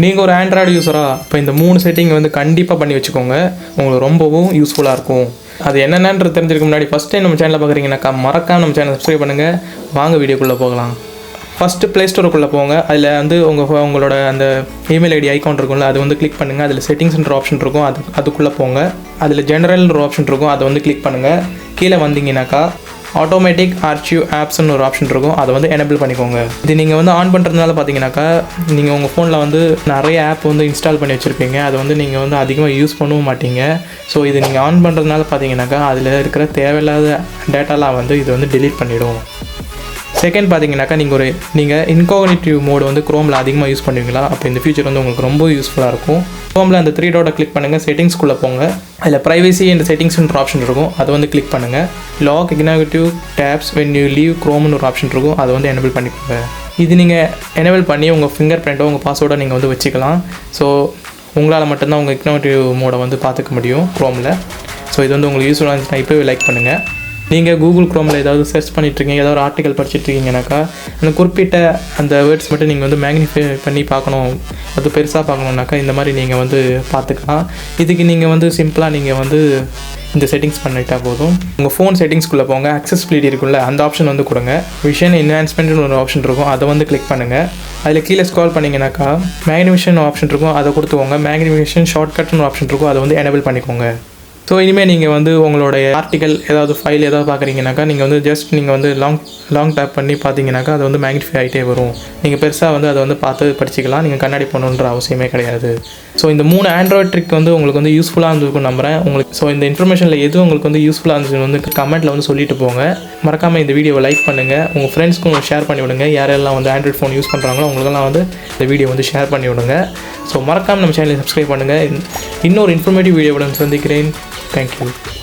நீங்கள் ஒரு ஆண்ட்ராய்டு யூஸராக இப்போ இந்த மூணு செட்டிங் வந்து கண்டிப்பாக பண்ணி வச்சுக்கோங்க. உங்களுக்கு ரொம்பவும் யூஸ்ஃபுல்லாக இருக்கும். அது என்னென்னன்றது தெரிஞ்சிருக்க முன்னாடி ஃபஸ்ட் டைம் நம்ம சேனலில் பார்க்குறீங்கன்னாக்கா மறக்காம நம்ம சேனல் சப்ஸ்கிரைப் பண்ணுங்கள் வாங்க வீடியோக்குள்ளே போகலாம். ஃபஸ்ட்டு ப்ளே ஸ்டோருக்குள்ளே போங்க. அதில் வந்து உங்கள் உங்களோட அந்த இமெயில் ஐடி ஐக்கான் இருக்கும்ல அது வந்து கிளிக் பண்ணுங்கள் அதில் செட்டிங்ஸ்ன்ற ஆப்ஷன் இருக்கும். அது அதுக்குள்ளே போங்க. அதில் ஜென்ரல்ன்ற ஆப்ஷன் இருக்கும். அதை வந்து கிளிக் பண்ணுங்கள் கீழே வந்தீங்கன்னாக்கா ஆட்டோமேட்டிக் ஆர்ச்சிவ் ஆப்ஸ்னு ஒரு ஆப்ஷன் இருக்கும். அதை வந்து எனேபிள் பண்ணிக்கோங்க. இது நீங்கள் வந்து ஆன் பண்ணுறதுனால பார்த்தீங்கன்னாக்கா நீங்கள் உங்கள் ஃபோனில் வந்து நிறைய ஆப் வந்து இன்ஸ்டால் பண்ணி வச்சுருப்பீங்க. அதை வந்து நீங்கள் வந்து அதிகமாக யூஸ் பண்ணவும் மாட்டீங்க. ஸோ இது நீங்கள் ஆன் பண்ணுறதுனால பார்த்தீங்கன்னாக்கா அதில் இருக்கிற தேவையில்லாத டேட்டாலாம் வந்து இது வந்து டிலீட் பண்ணிவிடுவோம் செகண்ட் பார்த்தீங்கன்னாக்கா நீங்கள் ஒரு நீங்கள் இன்கோகனிட்டிவ் மோடு வந்து க்ரோமில் அதிகமாக யூஸ் பண்ணுவீங்களா? அப்போ இந்த ஃபியூச்சர் வந்து உங்களுக்கு ரொம்ப யூஸ்ஃபுல்லாக இருக்கும். க்ரோமில் அந்த த்ரீ டோட்டை கிளிக் பண்ணுங்கள் செட்டிங்ஸ்குள்ளே போங்க. அதில் ப்ரைவசி அண்ட் செட்டிங்ஸ்ன்ற ஆப்ஷன் இருக்கும். அதை வந்து கிளிக் பண்ணுங்கள் lock incognito tabs when you leave க்ரோம்னு ஒரு ஆப்ஷன் இருக்கும். அதை வந்து எனபிள் பண்ணிக்கோங்க. இது நீங்கள் எனேபிள் பண்ணி உங்கள் ஃபிங்கர் பிரிண்ட்டோ உங்கள் பாஸ்வேர்டோ நீங்கள் வந்து வச்சுக்கலாம். ஸோ உங்களால் மட்டும்தான் உங்கள் இக்னாகட்டிவ் மோடை வந்து பார்த்துக்க முடியும் க்ரோமில் ஸோ இது வந்து உங்களுக்கு யூஸ்ஃபுல்லாக இருந்துச்சுன்னா இப்போவே லைக் பண்ணுங்கள் நீங்கள் கூகுள் க்ரோமில் ஏதாவது சர்ச் பண்ணிட்டுருக்கீங்க ஏதாவது ஒரு ஆர்டிக்கல் படிச்சுட்ருக்கீங்கனாக்கா அந்த குறிப்பிட்ட அந்த வேர்ட்ஸ் மட்டும் நீங்கள் வந்து மேக்னிஃபை பண்ணி பார்க்கணும். அது பெருசாக பார்க்கணுன்னாக்கா இந்த மாதிரி நீங்கள் வந்து பார்த்துக்கலாம். இதுக்கு நீங்கள் வந்து சிம்பிளாக நீங்கள் வந்து இந்த செட்டிங்ஸ் பண்ணிட்டா போதும். உங்கள் ஃபோன் செட்டிங்ஸ்குள்ளே போங்க. அக்சஸ்பிலிட்டி இருக்குல்ல அந்த ஆப்ஷன் வந்து கொடுங்க. விஷன் என்ஹான்ஸ்மெண்ட்னு ஒரு ஆப்ஷன் இருக்கும். அதை வந்து கிளிக் பண்ணுங்கள் அதில் கீழே ஸ்க்ரால் பண்ணிங்கனாக்கா மேக்னிஃபிகேஷன் ஆப்ஷன் இருக்கும். அதை கொடுத்துக்கோங்க. மேக்னிஃபிகேஷன் ஷார்ட்கட்னு ஆப்ஷன் இருக்கும். அதை வந்து எனேபிள் பண்ணிக்கோங்க. ஸோ இனிமேல் நீங்கள் வந்து உங்களுடைய ஆர்டிக்கல் ஏதாவது ஃபைல் ஏதாவது பார்க்குறீங்கனாக்கா நீங்கள் வந்து ஜஸ்ட் நீங்கள் வந்து லாங் லாங் டேப் பண்ணி பார்த்தீங்கன்னாக்கா அது வந்து மேக்னிஃபை ஆகிட்டே வரும். நீங்கள் பெருசாக வந்து அதை வந்து பார்த்து படிச்சிக்கலாம். நீங்கள் கண்ணாடி போகணுன்ற அவசியமே கிடையாது. ஸோ இந்த மூணு ஆண்ட்ராய்ட் ட்ரிக் வந்து உங்களுக்கு வந்து யூஸ்ஃபுல்லாக இருந்திருக்கும் நம்புறேன். உங்களுக்கு ஸோ இந்த இன்ஃபர்மேஷனில் எது உங்களுக்கு வந்து யூஸ்ஃபுல்லாக இருந்துச்சு வந்து கமெண்ட்டில் வந்து சொல்லிட்டு போங்க. மறக்காமல் இந்த வீடியோவை லைக் பண்ணுங்கள் உங்கள் ஃப்ரெண்ட்ஸ்க்கும் ஷேர் பண்ணி விடுங்க. யாரெல்லாம் வந்து ஆண்ட்ராய்ட் ஃபோன் யூஸ் பண்ணுறாங்களோ உங்களுக்கெல்லாம் வந்து இந்த வீடியோ வந்து ஷேர் பண்ணி விடுங்க. ஸோ மறக்காமல் நம்ம சேனலை சப்ஸ்கிரைப் பண்ணுங்கள் இன்னொரு இன்ஃபர்மேட்டிவ் வீடியோவுடன் சந்திக்கிறேன். Thank you.